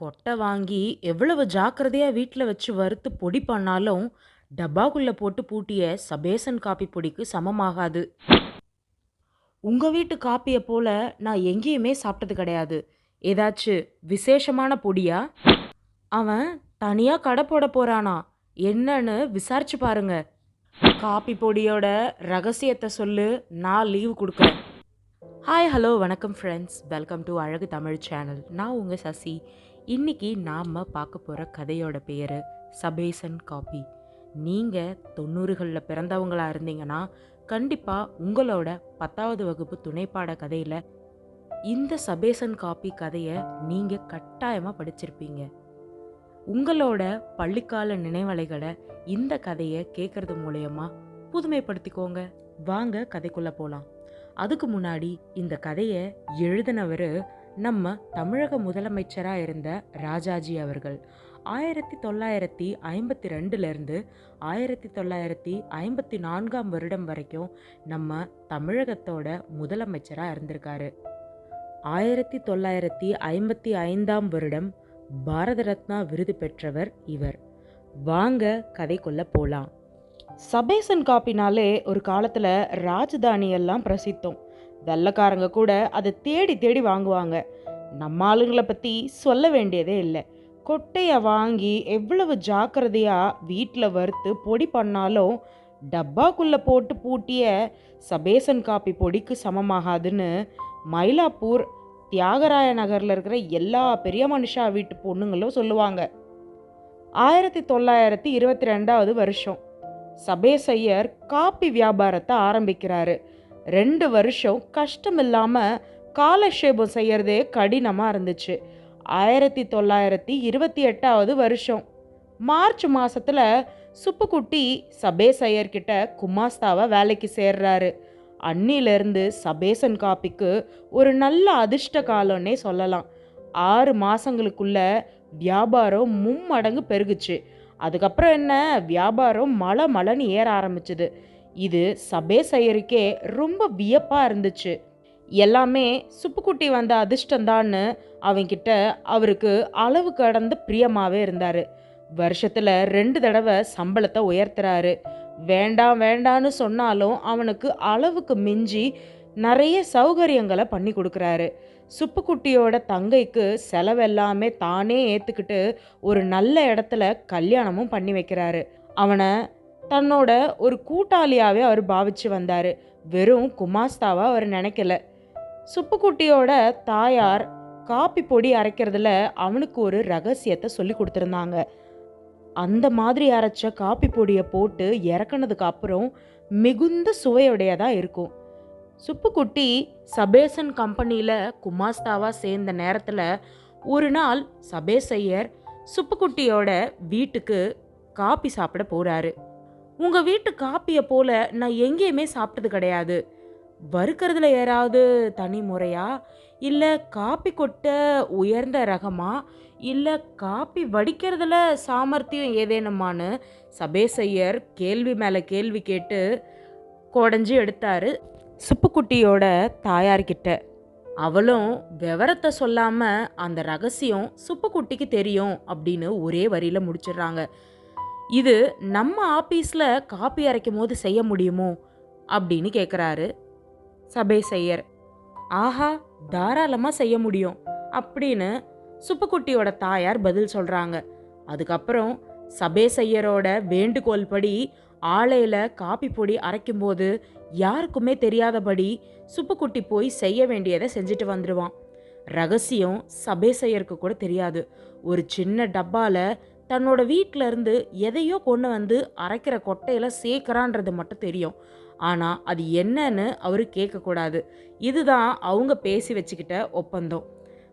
கொட்டை வாங்கி எவ்வளவு ஜாக்கிரதையாக வீட்டில் வச்சு வறுத்து பொடி பண்ணாலும் டப்பாக்குள்ளே போட்டு பூட்டிய சபேசன் காப்பி பொடிக்கு சமமாகாது. உங்கள் வீட்டு காப்பியை போல நான் எங்கேயுமே சாப்பிட்டது கிடையாது. ஏதாச்சும் விசேஷமான பொடியா? அவன் தனியாக கடை போட போகிறானா என்னன்னு விசாரிச்சு பாருங்க. காப்பி பொடியோட ரகசியத்தை சொல்லு நான் லீவு கொடுக்குறேன். ஹாய் ஹலோ வணக்கம் ஃப்ரெண்ட்ஸ் வெல்கம் டு அழகு தமிழ் சேனல் நான் உங்கள் சசி. இன்னைக்கு நாம் பார்க்க போகிற கதையோட பேர் சபேசன் காப்பி நீங்கள் தொண்ணூறுகளில் பிறந்தவங்களாக இருந்தீங்கன்னா கண்டிப்பாக உங்களோட பத்தாவது வகுப்பு துணைப்பாட கதையில் இந்த சபேசன் காப்பி கதையை நீங்கள் கட்டாயமாக படிச்சிருப்பீங்க. உங்களோட பள்ளிக்கால நினைவலைகளை இந்த கதையை கேட்குறது மூலயமா புதுமைப்படுத்திக்கோங்க. வாங்க கதைக்குள்ளே போகலாம் அதுக்கு முன்னாடி இந்த கதையை எழுதினவர் நம்ம தமிழக முதலமைச்சராக இருந்த ராஜாஜி அவர்கள் ஆயிரத்தி தொள்ளாயிரத்தி ஐம்பத்தி ரெண்டுலேருந்து ஆயிரத்தி தொள்ளாயிரத்தி ஐம்பத்தி நான்காம் வருடம் வரைக்கும் நம்ம தமிழகத்தோட முதலமைச்சராக இருந்திருக்காரு. ஆயிரத்தி தொள்ளாயிரத்தி ஐம்பத்தி ஐந்தாம் வருடம் பாரத ரத்னா விருது பெற்றவர் இவர். வாங்க கதைக்குள்ள போகலாம் சபேசன் காப்பினாலே ஒரு காலத்தில் ராஜதானியெல்லாம் பிரசித்தம். வெள்ளக்காரங்க கூட அதை தேடி தேடி வாங்குவாங்க. நம்ம ஆளுங்களை பற்றி சொல்ல வேண்டியதே இல்லை. கொட்டையை வாங்கி எவ்வளவு ஜாக்கிரதையாக வீட்டில் வறுத்து பொடி பண்ணாலும் டப்பாக்குள்ளே போட்டு பூட்டிய சபேசன் காப்பி பொடிக்கு சமமாகாதுன்னு மயிலாப்பூர் தியாகராய நகரில் இருக்கிற எல்லா பெரிய மனுஷா வீட்டு பொண்ணுங்களும் சொல்லுவாங்க. ஆயிரத்தி தொள்ளாயிரத்தி இருபத்தி ரெண்டாவது வருஷம் சபேசையர் காப்பி வியாபாரத்தை ஆரம்பிக்கிறாரு. ரெண்டு வருஷம் கஷ்டம் இல்லாமல் காலக்ஷேபம் செய்யறதே கடினமாக இருந்துச்சு. ஆயிரத்தி தொள்ளாயிரத்தி இருபத்தி எட்டாவது வருஷம். மார்ச் மாதத்தில் சுப்புக்குட்டி சபேசையர்கிட்ட குமாஸ்தாவை வேலைக்கு சேர்றாரு. அன்னிலிருந்து சபேசன் காப்பிக்கு ஒரு நல்ல அதிர்ஷ்ட காலம்னே சொல்லலாம். ஆறு மாதங்களுக்குள்ள வியாபாரம் மும்மடங்கு பெருகுச்சு. அதுக்கப்புறம் என்ன? வியாபாரம் மழை மழைன்னு ஏற ஆரம்பிச்சுது. இது சபேசையருக்கே ரொம்ப வியப்பாக இருந்துச்சு. எல்லாமே சுப்புக்குட்டி வந்த அதிர்ஷ்டந்தான்னு அவங்கிட்ட அவருக்கு அளவு கடந்த பிரியமாகவே இருந்தார். வருஷத்தில் ரெண்டு தடவை சம்பளத்தை உயர்த்துறாரு. வேண்டாம் வேண்டான்னு சொன்னாலும் அவனுக்கு அளவுக்கு மிஞ்சி நிறைய சௌகரியங்களை பண்ணி கொடுக்குறாரு. சுப்புக்குட்டியோட தங்கைக்கு செலவெல்லாமே தானே ஏற்றுக்கிட்டு ஒரு நல்ல இடத்துல கல்யாணமும் பண்ணி வைக்கிறாரு. அவனை தன்னோட ஒரு கூட்டாளியாகவே அவர் பாவிச்சு வந்தார். வெறும் குமாஸ்தாவாக அவர் நினைக்கல. சுப்புக்குட்டியோட தாயார் காப்பி பொடி அரைக்கிறதுல அவனுக்கு ஒரு ரகசியத்தை சொல்லி கொடுத்துருந்தாங்க. அந்த மாதிரி அரைச்ச காப்பி பொடியை போட்டு இறக்குனதுக்கு அப்புறம் மிகுந்த சுவையுடையதாக இருக்கும். சுப்புக்குட்டி சபேசன் கம்பெனியில் குமாஸ்தாவாக சேர்ந்த நேரத்தில் ஒரு நாள் சபேசையர் சுப்புக்குட்டியோட வீட்டுக்கு காப்பி சாப்பிட போகிறாரு உங்கள் வீட்டு காப்பியை போல நான் எங்கேயுமே சாப்பிட்டது கிடையாது. வறுக்கிறதுல யாராவது தனி முறையா? இல்லை காப்பி கொட்டை உயர்ந்த ரகமா? இல்லை காப்பி வடிக்கிறதுல சாமர்த்தியம் ஏதேனுமான்னு சபேசையர் கேள்வி மேலே கேள்வி கேட்டு குடஞ்சி எடுத்தாரு சுப்புக்குட்டியோட தாயார்கிட்ட. அவளும் விவரத்தை சொல்லாம அந்த ரகசியம் சுப்புக்குட்டிக்கு தெரியும் அப்படின்னு ஒரே வரியில முடிச்சிடுறாங்க. இது நம்ம ஆபீஸ்ல காப்பி அரைக்கும் போது செய்ய முடியுமோ அப்படின்னு கேட்குறாரு சபேசையர் ஆஹா தாராளமாக செய்ய முடியும் அப்படின்னு சுப்புக்குட்டியோட தாயார் பதில் சொல்கிறாங்க அதுக்கப்புறம் சபேசையரோட வேண்டுகோள் படி ஆலையில் காப்பி பொடி அரைக்கும்போது யாருக்குமே தெரியாதபடி சுப்புக்குட்டி போய் செய்ய வேண்டியதை செஞ்சுட்டு வந்துடுவான் ரகசியம் சபேசையருக்கு கூட தெரியாது. ஒரு சின்ன டப்பாவில் தன்னோட வீட்டில இருந்து எதையோ கொண்டு வந்து அரைக்கிற கொட்டையில் சேர்க்குறான்றது மட்டும் தெரியும். ஆனால் அது என்னன்னு அவர் கேட்கக்கூடாது. இதுதான் அவங்க பேசி வச்சுக்கிட்ட ஒப்பந்தம்.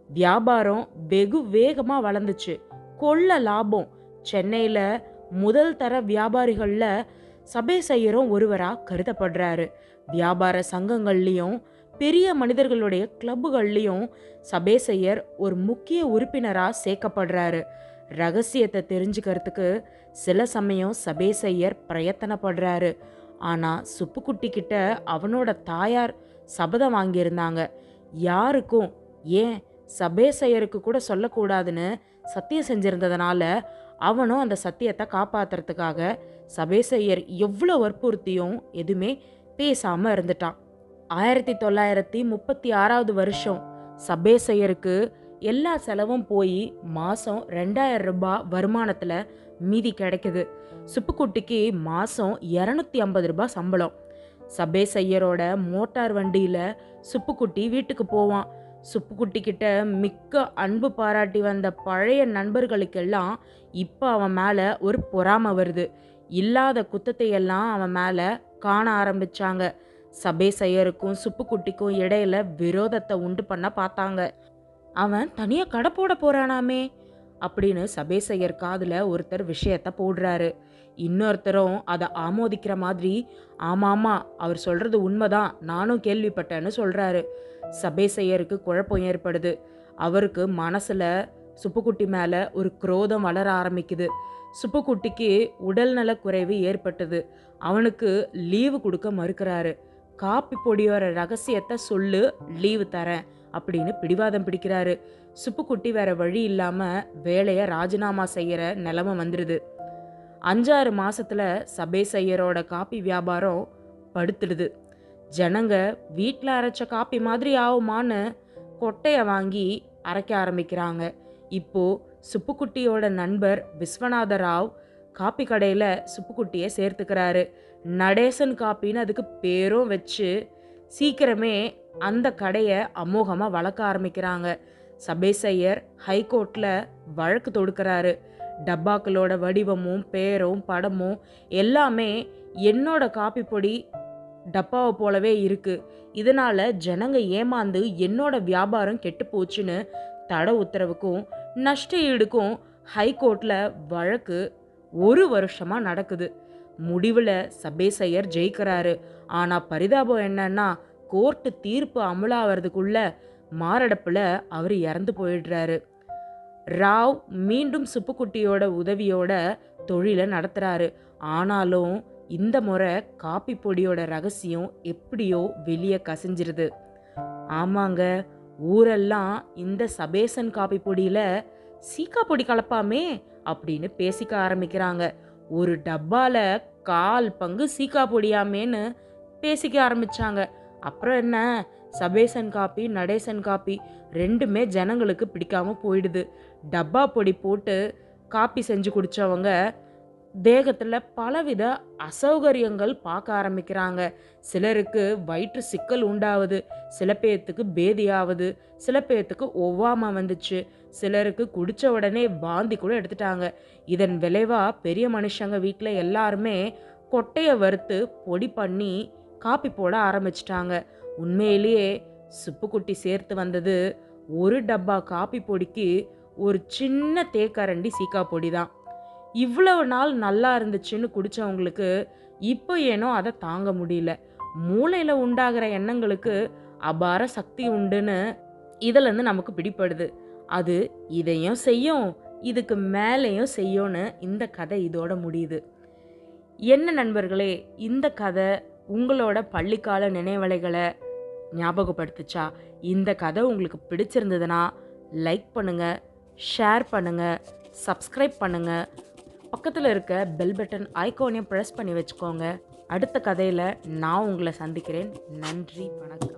வியாபாரம் வெகு வேகமாக வளர்ந்துச்சு. கொள்ள லாபம். சென்னையில் முதல் தர வியாபாரிகளில் சபேசையரும் ஒருவராக கருதப்படுறாரு. வியாபார சங்கங்கள்லேயும் பெரிய மனிதர்களுடைய கிளப்புகள்லேயும் சபேசையர் ஒரு முக்கிய உறுப்பினராக சேர்க்கப்படுறாரு. ரகசியத்தை தெரிஞ்சுக்கிறதுக்கு சில சமயம் சபேசையர் பிரயத்தனப்படுறாரு. ஆனால் சுப்புக்குட்டி கிட்ட அவனோட தாயார் சபதம் வாங்கியிருந்தாங்க. யாருக்கும் ஏன் சபேசையருக்கு கூட சொல்லக்கூடாதுன்னு சத்தியம் செஞ்சிருந்ததுனால அவனும் அந்த சத்தியத்தை காப்பாற்றுறதுக்காக சபேசையர் எவ்வளோ வற்புறுத்தியும் எதுவுமே பேசாமல் இருந்துட்டான். ஆயிரத்தி தொள்ளாயிரத்தி முப்பத்தி ஆறாவது வருஷம் சபேசையருக்கு எல்லா செலவும் போய் மாதம் ரெண்டாயிரம் ரூபாய் வருமானத்தில் மீதி கிடைக்குது. சுப்புக்குட்டிக்கு மாதம் இரநூத்தி ஐம்பது ரூபாய் சம்பளம். சபேசையரோட மோட்டார் வண்டியில் சுப்புக்குட்டி வீட்டுக்கு போவான். சுப்புக்குட்டி கிட்ட மிக்க அன்பு பாராட்டி வந்த பழைய நண்பர்களுக்கெல்லாம் இப்போ அவன் மேலே ஒரு பொறாமை வருது. இல்லாத குத்தத்தை எல்லாம் அவன் மேலே காண ஆரம்பிச்சாங்க. சபேசையருக்கும் சுப்புக்குட்டிக்கும் இடையில விரோதத்தை உண்டு பண்ண பார்த்தாங்க. அவன் தனியாக கடை போட போகிறானாமே அப்படின்னு சபேசையர் காதில் ஒருத்தர் விஷயத்த போடுறாரு. இன்னொருத்தரும் அதை ஆமோதிக்கிற மாதிரி ஆமாமா அவர் சொல்கிறது உண்மைதான் நானும் கேள்விப்பட்டேன்னு சொல்கிறாரு சபேசையருக்கு குழப்பம் ஏற்படுது. அவருக்கு மனசில் சுப்புக்குட்டி மேலே ஒரு குரோதம் வளர ஆரம்பிக்குது. சுப்புக்குட்டிக்கு உடல்நல குறைவு ஏற்பட்டது. அவனுக்கு லீவு கொடுக்க மறுக்கிறாரு. காப்பி பொடியோட ரகசியத்தை சொல்லு லீவு தரேன். அப்படின்னு பிடிவாதம் பிடிக்கிறாரு. சுப்புக்குட்டி வேற வழி இல்லாம வேலையை ராஜினாமா செய்யற நிலைமை வந்துடுது அஞ்சாறு மாசத்துல சபேசையரோட காப்பி வியாபாரம் படுத்துடுது. ஜனங்க வீட்டில் அரைச்ச காப்பி மாதிரி ஆகுமான்னு கொட்டையை வாங்கி அரைக்க ஆரம்பிக்கிறாங்க. இப்போ சுப்புக்குட்டியோட நண்பர் விஸ்வநாத ராவ் காப்பி கடையில் சுப்புக்குட்டியை சேர்த்துக்கிறாரு. நடேசன் காப்பின்னு அதுக்கு பேரும் வச்சு சீக்கிரமே அந்த கடையை அமோகமாக வளர்க்க ஆரம்பிக்கிறாங்க. சபேசையர் ஹைகோர்ட்டில் வழக்கு தொடுக்கிறாரு. டப்பாக்களோட வடிவமும் பேரும் படமும் எல்லாமே என்னோட காப்பி பொடி டப்பாவை போலவே இருக்குது இதனால் ஜனங்க ஏமாந்து என்னோட வியாபாரம் கெட்டு போச்சுன்னு தடை உத்தரவுக்கும் நஷ்ட ஈடுக்கும் ஹைகோர்ட்டில் வழக்கு ஒரு வருஷமாக நடக்குது. முடிவில் சபேசையர் ஜெயிக்கிறாரு. ஆனால் பரிதாபம் என்னன்னா கோர்ட்டு தீர்ப்பு அமலாகிறதுக்குள்ள மாரடைப்பில் அவர் இறந்து போயிடுறாரு. ராவ் மீண்டும் சுப்புக்குட்டியோட உதவியோட தொழிலை நடத்துகிறாரு ஆனாலும் இந்த முறை காப்பி பொடியோட ரகசியம் எப்படியோ வெளியே கசிஞ்சிருது. ஆமாங்க ஊரெல்லாம் இந்த சபேசன் காப்பி பொடியில் சீக்கா பொடி கலப்பாமே அப்படின்னு பேசிக்க ஆரம்பிக்கிறாங்க. ஒரு டப்பாவில் கால் பங்கு சீக்கா பொடியாமேன்னு பேசிக்க ஆரம்பிச்சாங்க. அப்புறம் என்ன? சபேசன் காப்பி நடேசன் காப்பி ரெண்டுமே ஜனங்களுக்கு பிடிக்காமல் போயிடுது. டப்பா பொடி போட்டு காப்பி செஞ்சு குடித்தவங்க தேகத்தில் பலவித அசௌகரியங்கள் பார்க்க ஆரம்பிக்கிறாங்க. சிலருக்கு வயிற்று சிக்கல் உண்டாகுது சில பேர்த்துக்கு பேதியாகுது சில பேர்த்துக்கு ஒவ்வாமை வந்துச்சு. சிலருக்கு குடித்த உடனே பாந்தி கூட எடுத்துட்டாங்க. இதன் விளைவாக பெரிய மனுஷங்க வீட்டில் எல்லாருமே கொட்டையை வறுத்து பொடி பண்ணி காப்பி போட ஆரம்பிச்சிட்டாங்க. உண்மையிலேயே சுப்புக்குட்டி சேர்த்து வந்தது ஒரு டப்பா காப்பி பொடிக்கு ஒரு சின்ன தேக்கரண்டி சீக்கா பொடி தான். இவ்வளவு நாள் நல்லா இருந்துச்சுன்னு குடித்தவங்களுக்கு இப்போ ஏனோ அதை தாங்க முடியல. மூளையில் உண்டாகிற எண்ணங்களுக்கு அபார சக்தி உண்டுன்னு இதுலேருந்து நமக்கு பிடிப்படுது அது இதையும் செய்யும் இதுக்கு மேலேயும் செய்யும்னு இந்த கதை இதோட முடியுது. என்ன நண்பர்களே இந்த கதை உங்களோட பள்ளிக்கால நினைவலைகளை ஞாபகப்படுத்துச்சா? இந்த கதை உங்களுக்கு பிடிச்சிருந்ததுன்னா லைக் பண்ணுங்கள் ஷேர் பண்ணுங்கள் சப்ஸ்கிரைப் பண்ணுங்கள் பக்கத்தில் இருக்க பெல் பட்டன் ஐக்கோனையும் ப்ரெஸ் பண்ணி வச்சுக்கோங்க. அடுத்த கதையில் நான் உங்களை சந்திக்கிறேன். நன்றி வணக்கம்.